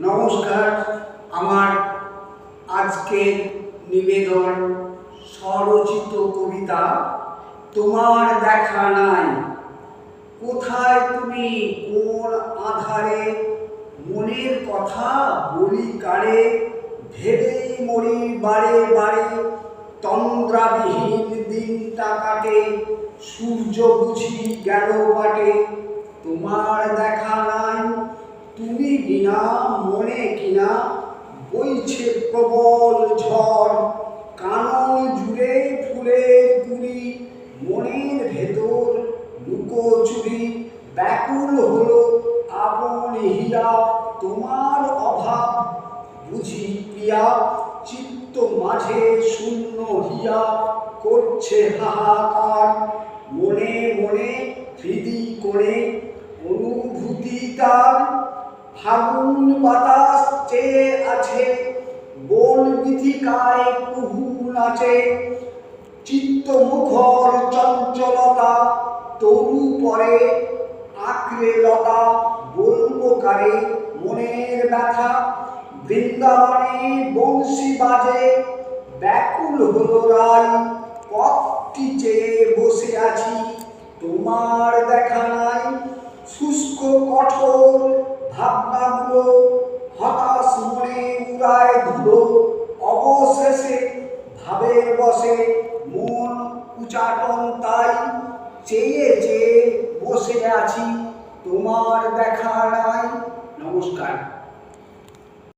নমস্কার, আমার আজকের নিবেদন স্বরচিত কবিতা, তোমার দেখা নাই। কোথায় তুমি? কোন আধারে? মনের কথা বলি কারে ভেবেই মরি বারে বারে। তন্দ্রাবিহীন দিনটা কাটে, সূর্য বুঝি গেল বাটে। তোমার দেখা নাই, তুমি বিনা মনে বইছে প্রবল ঝড় কানন জুড়ে ফুলের কুড়ি মনের ভেতর লুকোচুরি ব্যাকুল হলো আপন হীরা তোমার অভাব বুঝি প্রিয়া, চিত্ত মাঝে শূন্য হিয়া, করছে হাহাকার, মনে মনে হৃদি করে অনুভূতি তার, ফাগুন বাতাস চেয়ে আছে বন বিথিকায় কুহু নাচে। চিত্ত মুখর চঞ্চলতা, তরু পরে আঁকড়ে লতা, বলব কারে মনের ব্যথা। বৃন্দাবনে বংশী বাজে, ব্যাকুল হলো রায় পথটি চেয়ে বসে আছি, তোমার দেখা নাই। শুষ্ক কঠোর ভাবনাগুলো হতাশ মনে ধুলো অবশেষে ভাবের বসে মন উচাটন তাই। চেয়ে চেয়ে বসে আছি, তোমার দেখা নাই। নমস্কার।